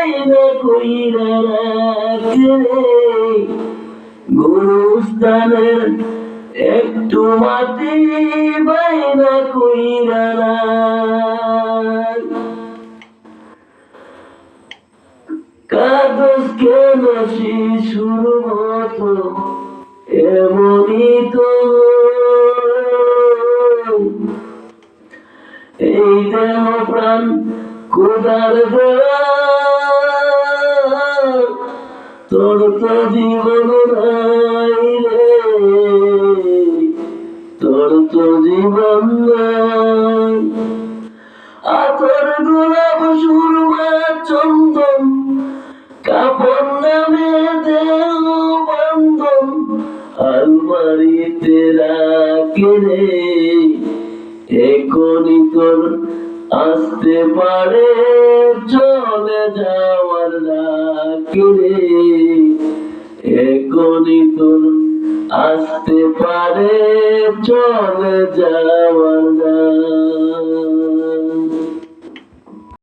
বাইনা কইরা রাখে। গুরুস্থানের একটু মাটি বাইনা রাখ। কাগজ কেন শিশুর মতো এমনই তো? এই দেহ প্রাণ কোদার দেওয়া তোর তো জীবন নাই রে তোর তো জীবন নাই আতর গোলাপ সুরমা চন্দন কাপড় নামে দেহ বন্ধন আলমারিতে রাখে এখনই তোর আসতে পারে চলে যাওয়ার রাখে রে এখনই তোর আসতে পারে চলে যাওয়ার